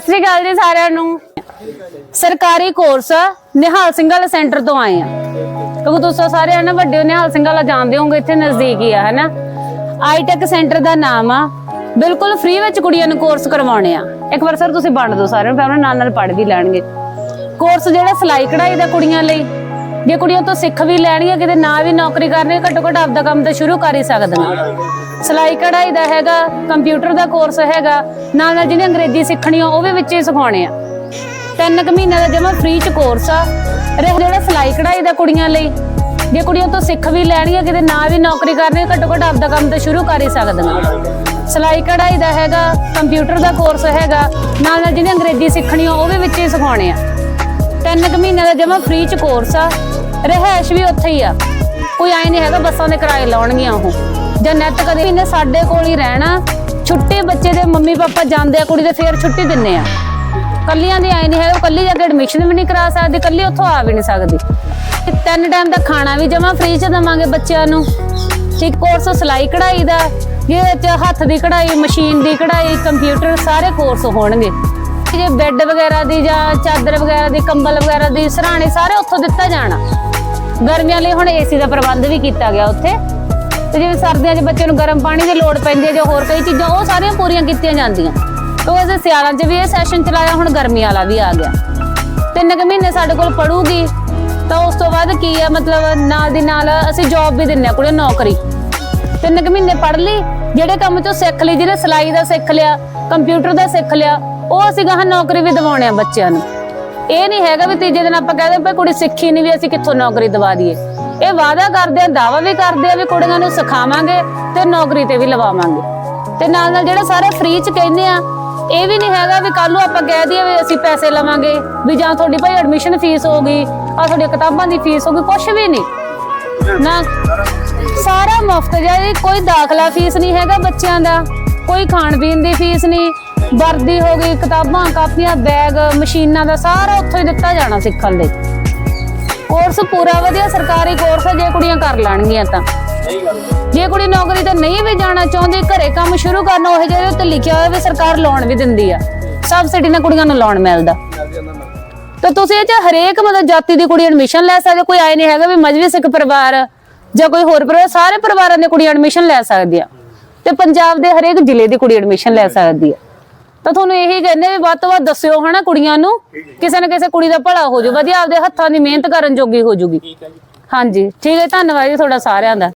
ਸਤਿ ਸ੍ਰੀ ਅਕਾਲ ਜੀ ਸਾਰਿਆਂ ਨੂੰ। ਸਰਕਾਰੀ ਕੋਰਸ ਨਿਹਾਲ ਸਿੰਘ ਵਾਲਾ ਸੈਂਟਰ ਤੋਂ ਆਏ ਆ। ਕਿਉਂਕਿ ਤੁਸੀਂ ਸਾਰੇ ਨਾ ਵੱਡੇ ਨਿਹਾਲ ਸਿੰਘ ਵਾਲਾ ਜਾਣਦੇ ਹੋਵੋਗੇ, ਇੱਥੇ ਨਜ਼ਦੀਕ ਹੀ ਆ, ਹੈਨਾ। ਆਈਟੈਕ ਸੈਂਟਰ ਦਾ ਨਾਮ ਆ। ਬਿਲਕੁਲ ਫ੍ਰੀ ਵਿੱਚ ਕੁੜੀਆਂ ਨੂੰ ਕੋਰਸ ਕਰਵਾਉਣੇ ਆ। ਇੱਕ ਵਾਰ ਸਰ ਤੁਸੀਂ ਵੰਡ ਦਿਓ ਸਾਰਿਆਂ ਨੂੰ, ਫਿਰ ਨਾਲ ਨਾਲ ਪੜ੍ਹ ਵੀ ਲੈਣਗੇ। ਕੋਰਸ ਜਿਹੜਾ ਸਿਲਾਈ ਕਢਾਈ ਦਾ ਕੁੜੀਆਂ ਲਈ, ਜੇ ਕੁੜੀਆਂ ਤੋਂ ਸਿੱਖ ਵੀ ਲੈਣੀਆਂ ਕਿਤੇ ਨਾ ਵੀ ਨੌਕਰੀ ਕਰਨੀ ਘੱਟੋ ਘੱਟ ਆਪਦਾ ਕੰਮ ਤਾਂ ਸ਼ੁਰੂ ਕਰ ਹੀ ਸਕਦੀਆਂ। ਸਿਲਾਈ ਕਢਾਈ ਦਾ ਹੈਗਾ, ਕੰਪਿਊਟਰ ਦਾ ਕੋਰਸ ਹੈਗਾ, ਨਾਲ ਨਾਲ ਜਿਹਨੇ ਅੰਗਰੇਜ਼ੀ ਸਿੱਖਣੀ ਆ, ਉਹ ਵੀ ਵਿੱਚ ਹੀ ਸਿਖਾਉਣੇ ਆ। ਤਿੰਨ ਕੁ ਮਹੀਨੇ ਦਾ ਜਮਾ ਫ੍ਰੀ ਚ ਕੋਰਸ ਆ। ਰੇ, ਜਿਹੜਾ ਸਿਲਾਈ ਕਢਾਈ ਦਾ ਕੁੜੀਆਂ ਲਈ, ਜੇ ਕੁੜੀਆਂ ਤੋਂ ਸਿੱਖ ਵੀ ਲੈਣੀਆਂ ਕਿਤੇ ਨਾ ਵੀ ਨੌਕਰੀ ਕਰਨੀ, ਘੱਟੋ ਘੱਟ ਆਪਦਾ ਕੰਮ ਤਾਂ ਸ਼ੁਰੂ ਕਰ ਹੀ ਸਕਦੇ ਸਕਦੀਆਂ। ਸਿਲਾਈ ਕਢਾਈ ਦਾ ਹੈਗਾ, ਕੰਪਿਊਟਰ ਦਾ ਕੋਰਸ ਹੈਗਾ, ਨਾਲ ਨਾਲ ਜਿਹਨੇ ਅੰਗਰੇਜ਼ੀ ਸਿੱਖਣੀ ਆ, ਉਹ ਵੀ ਵਿੱਚ ਹੀ ਸਿਖਾਉਣੇ ਆ। ਤਿੰਨ ਕੁ ਮਹੀਨੇ ਦਾ ਜਮਾ ਫ੍ਰੀ ਚ ਕੋਰਸ ਆ। ਰਹਿائش ਵੀ ਉੱਥੇ ਹੀ ਆ। ਕੋਈ ਆਏ ਨਹੀਂ ਹੈਗਾ, ਬੱਸਾਂ ਦੇ ਕਿਰਾਏ ਲਾਉਣਗੀਆਂ ਉਹ। ਜਾਂ ਨੈਟ ਕਦੇ ਵੀ ਸਾਡੇ ਕੋਲ ਹੀ ਰਹਿਣਾ, ਛੁੱਟੀ ਬੱਚੇ ਦੇ ਮੰਮੀ ਪਾਪਾ ਜਾਂਦੇ ਆ, ਕੁੜੀ ਦੇ ਫੇਰ ਛੁੱਟੀ ਦਿੰਨੇ ਆ। ਕੱਲੀਆਂ ਦੀ ਐ ਨਹੀਂ ਹੈ ਉਹ ਕੱਲੀ ਜਾ ਕੇ ਐਡਮਿਸ਼ਨ ਵੀ ਨਹੀਂ ਕਰਾ ਸਕਦੀ, ਕੱਲੀ ਉੱਥੋਂ ਆ ਵੀ ਨਹੀਂ ਸਕਦੀ। ਤਿੰਨ ਟਾਈਮ ਦਾ ਖਾਣਾ ਵੀ ਜਮਾ ਫ੍ਰੀ ਚ ਦਵਾਂਗੇ ਬੱਚਿਆਂ ਨੂੰ। ਠੀਕ ਕੋਰਸ ਸਿਲਾਈ ਕਢਾਈ ਦਾ, ਜਿਹਦੇ 'ਚ ਹੱਥ ਦੀ ਕਢਾਈ ਮਸ਼ੀਨ ਦੀ ਕਢਾਈ ਕੰਪਿਊਟਰ ਸਾਰੇ ਕੋਰਸ ਹੋਣਗੇ। ਜੇ ਬੈੱਡ ਵਗੈਰਾ ਦੀ ਜਾਂ ਚਾਦਰ ਵਗੈਰਾ ਦੀ, ਕੰਬਲ ਵਗੈਰਾ ਦੀ, ਸਰਾਣੇ ਸਾਰੇ ਉੱਥੋਂ ਦਿੱਤਾ ਜਾਣਾ। ਗਰਮੀਆਂ ਲਈ ਹੁਣ ਏਸੀ ਦਾ ਪ੍ਰਬੰਧ ਵੀ ਕੀਤਾ ਗਿਆ ਉੱਥੇ। ਤੇ ਜਿਵੇਂ ਸਰਦੀਆਂ 'ਚ ਬੱਚੇ ਨੂੰ ਗਰਮ ਪਾਣੀ ਦੀ ਲੋੜ ਪੈਂਦੀ ਹੈ ਜਾਂ ਹੋਰ ਕਈ ਚੀਜ਼ਾਂ, ਉਹ ਸਾਰੀਆਂ ਪੂਰੀਆਂ ਕੀਤੀਆਂ ਜਾਂਦੀਆਂ। ਕਿਉਂਕਿ ਅਸੀਂ ਸਿਆਲਾਂ 'ਚ ਵੀ ਇਹ ਸੈਸ਼ਨ ਚਲਾਇਆ, ਹੁਣ ਗਰਮੀ ਵਾਲਾ ਵੀ ਆ ਗਿਆ। ਤਿੰਨ ਕੁ ਮਹੀਨੇ ਸਾਡੇ ਕੋਲ ਪੜੂਗੀ ਤਾਂ ਉਸ ਤੋਂ ਬਾਅਦ ਕੀ ਆ, ਮਤਲਬ ਨਾਲ ਦੀ ਨਾਲ ਅਸੀਂ ਜੌਬ ਵੀ ਦਿੰਨੇ ਆ ਕੁੜੀ ਨੌਕਰੀ। ਤਿੰਨ ਕੁ ਮਹੀਨੇ ਪੜ ਲਈ, ਜਿਹੜੇ ਕੰਮ ਚੋਂ ਸਿੱਖ ਲਈ ਜਿਹੜੇ ਸਿਲਾਈ ਦਾ ਸਿੱਖ ਲਿਆ ਕੰਪਿਊਟਰ ਦਾ ਸਿੱਖ ਲਿਆ, ਉਹ ਅਸੀਂ ਗਾਹਾਂ ਨੌਕਰੀ ਵੀ ਦਿਵਾਉਣੇ ਆ ਬੱਚਿਆਂ ਨੂੰ। ਇਹ ਨਹੀਂ ਹੈਗਾ ਵੀ ਤੀਜੇ ਦਿਨ ਆਪਾਂ ਕਹਦੇ ਭਈ ਕੁੜੀ ਸਿੱਖੀ ਨਹੀਂ ਵੀ ਅਸੀਂ ਕਿੱਥੋਂ ਨੌਕਰੀ ਦਵਾ ਦਈਏ। ਇਹ ਵਾਅਦਾ ਕਰਦੇ ਆ ਦਾਵਾ ਵੀ ਕਰਦੇ ਆ ਵੀ ਕੁੜੀਆਂ ਨੂੰ ਸਿਖਾਵਾਂਗੇ ਤੇ ਨੌਕਰੀ ਤੇ ਵੀ ਲਵਾਵਾਂਗੇ। ਤੇ ਨਾਲ ਨਾਲ ਜਿਹੜਾ ਸਾਰਾ ਫ੍ਰੀ ਚ ਕਹਿੰਦੇ ਆ, ਇਹ ਵੀ ਨਹੀਂ ਹੈਗਾ ਵੀ ਕੱਲ ਨੂੰ ਆਪਾਂ ਕਹਿ ਦਈਏ ਵੀ ਅਸੀਂ ਪੈਸੇ ਲਵਾਂਗੇ, ਵੀ ਜਾਂ ਤੁਹਾਡੀ ਭਾਈ ਐਡਮਿਸ਼ਨ ਫੀਸ ਹੋਗੀ ਆ ਤੁਹਾਡੀ ਕਿਤਾਬਾਂ ਦੀ ਫੀਸ ਹੋਗੀ ਕੁਝ ਵੀ ਨਹੀਂ। ਨਾ, ਸਾਰਾ ਮੁਫਤ ਜੀ, ਕੋਈ ਦਾਖਲਾ ਫੀਸ ਨਹੀਂ ਹੈਗਾ ਬੱਚਿਆਂ ਦਾ, ਕੋਈ ਖਾਣ ਪੀਣ ਦੀ ਫੀਸ ਨਹੀਂ, ਵਰਦੀ ਹੋ ਗਈ, ਕਿਤਾਬਾਂ, ਕਾਪੀਆਂ ਬੈਗ ਮਸ਼ੀਨਾਂ ਦਾ ਸਾਰਾ ਉੱਥੋਂ ਹੀ ਦਿੱਤਾ ਜਾਣਾ ਸਿੱਖਣ ਲਈ। ਕੋਰਸ ਪੂਰਾ ਵਧੀਆ ਸਰਕਾਰੀ ਕੋਰਸ ਹੈ ਜੇ ਕੁੜੀਆਂ ਕਰ ਲੈਣਗੀਆਂ ਤਾਂ। ਜੇ ਕੁੜੀ ਨੌਕਰੀ ਤੇ ਨਹੀਂ ਵੀ ਜਾਣਾ ਚਾਹੁੰਦੀ ਘਰੇ ਕੰਮ ਸ਼ੁਰੂ ਕਰਨਾ ਉਹ ਜਿਹੇ ਉੱਤੇ ਲਿਖਿਆ ਹੋਇਆ ਵੀ ਸਰਕਾਰ ਲੋਨ ਵੀ ਦਿੰਦੀ ਆ। ਸਬਸਿਡੀ ਨਾਲ ਕੁੜੀਆਂ ਨੂੰ ਲੋਨ ਮਿਲਦਾ। ਤੇ ਤੁਸੀਂ ਇਹ ਚ ਹਰੇਕ ਮਤਲਬ ਜਾਤੀ ਦੀ ਕੁੜੀ ਐਡਮਿਸ਼ਨ ਲੈ ਸਕਦੇ। ਕੋਈ ਆਏ ਨਹੀਂ ਹੈਗਾ ਵੀ ਮਜਬੀ ਸਿੱਖ ਪਰਿਵਾਰ ਜਾਂ ਕੋਈ ਹੋਰ ਪਰਿਵਾਰ ਸਾਰੇ ਪਰਿਵਾਰਾਂ ਦੀ ਕੁੜੀ ਐਡਮਿਸ਼ਨ ਲੈ ਸਕਦੀ ਆ। ਤੇ ਪੰਜਾਬ ਦੇ ਹਰੇਕ ਜ਼ਿਲ੍ਹੇ ਦੀ ਕੁੜੀ ਐਡਮਿਸ਼ਨ ਲੈ ਸਕਦੀ ਆ। ਤਾਂ ਤੁਹਾਨੂੰ ਇਹੀ ਕਹਿੰਦੇ ਵੀ ਵੱਧ ਤੋਂ ਵੱਧ ਦੱਸਿਓ ਹਨਾ ਕੁੜੀਆਂ ਨੂੰ ਕਿਸੇ ਨਾ ਕਿਸੇ ਕੁੜੀ ਦਾ ਭਲਾ ਹੋ ਜਾਊ ਵਧੀਆ ਆਪਦੇ ਹੱਥਾਂ ਦੀ ਮਿਹਨਤ ਕਰਨ ਜੋਗੀ ਹੋ ਜੂਗੀ। ਹਾਂਜੀ ਠੀਕ ਹੈ ਧੰਨਵਾਦ ਜੀ ਤੁਹਾਡਾ ਸਾਰਿਆਂ ਦਾ।